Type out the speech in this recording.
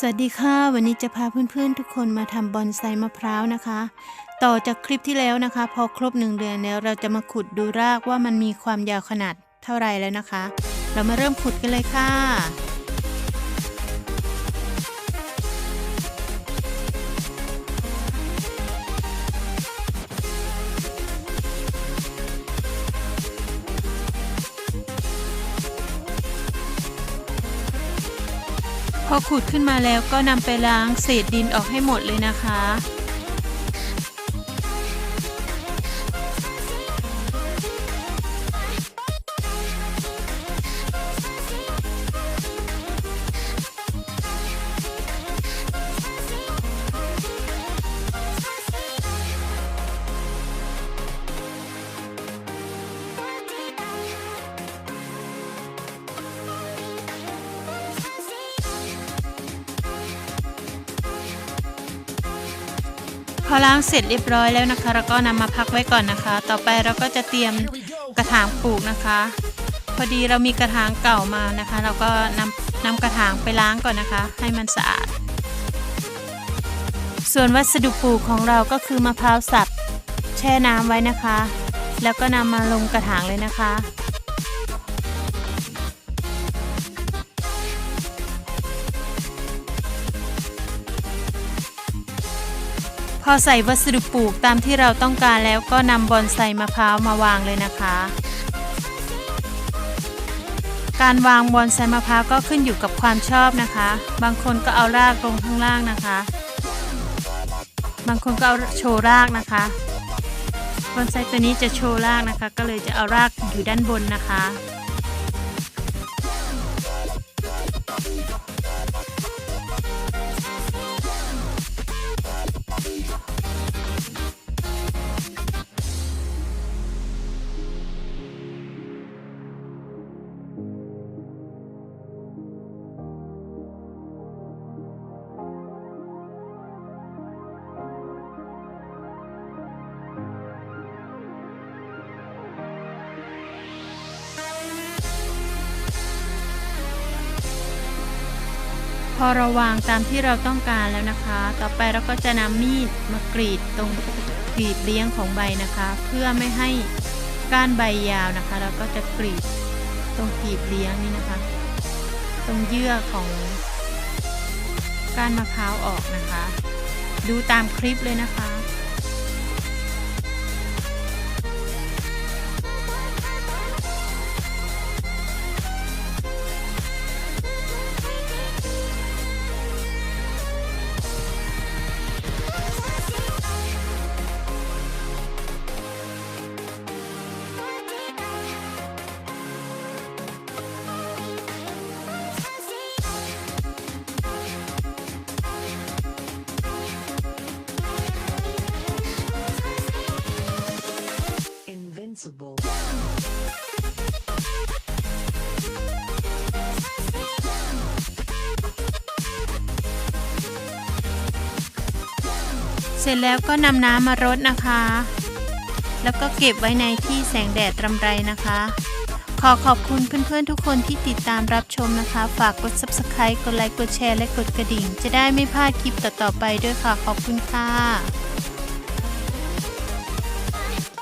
สวัสดีค่ะ วันนี้จะพาเพื่อนๆ ทุกคนมาทำบอนไซมะพร้าวนะคะ ต่อจากคลิปที่แล้วนะคะ พอครบหนึ่งเดือนแล้ว เราจะมาขุดดูรากว่ามันมีความยาวขนาดเท่าไรแล้วนะคะ เรามาเริ่มขุดกันเลยค่ะ พอขุดขึ้นมาแล้วก็นำไปล้างเศษดินออกให้หมดเลยนะคะ พอล้างเสร็จเรียบร้อยแล้วนะคะเราก็นำมาพักไว้ก่อนนะคะ ต่อไปเราก็จะเตรียมกระถางปลูกนะคะ พอดีเรามีกระถางเก่ามานะคะ เราก็นำนำกระถางไปล้างก่อนนะคะ ให้มันสะอาด ส่วนวัสดุปลูกของเราก็คือมะพร้าวสับแช่น้ำไว้นะคะ แล้วก็นำมาลงกระถางเลยนะคะ อใส่วัสดุปลูกตามที่เราต้องการแล้วก็นำบอนไซมะพร้าวมาวางเลยนะคะ การวางบอนไซมะพร้าวก็ขึ้นอยู่กับความชอบนะคะ บางคนก็เอารากลงข้างล่างนะคะ บางคนก็เอาโชว์รากนะคะบอนไซตัวนี้จะโชว์รากนะคะ ก็เลยจะเอารากอยู่ด้านบนนะคะ พอเราวางตามที่เราต้องการแล้วนะคะ ต่อไปเราก็จะนำมีดมากรีดตรงกรีดเลี้ยงของใบนะคะ เพื่อไม่ให้ก้านใบยาวนะคะ เราก็จะกรีดตรงกรีดเลี้ยงนี่นะคะ ตรงเยื่อของก้านมะพร้าวออกนะคะ ดูตามคลิปเลยนะคะ Invincible. เสร็จแล้วก็นำน้ำมารดนะคะ แล้วก็เก็บไว้ในที่แสงแดดรำไรนะคะ ขอขอบคุณเพื่อนๆทุกคนที่ติดตามรับชมนะคะ ฝากกด subscribe กดไลค์ กดแชร์ และกดกระดิ่ง จะได้ไม่พลาดคลิปต่อๆไปด้วยค่ะ ขอบคุณค่ะ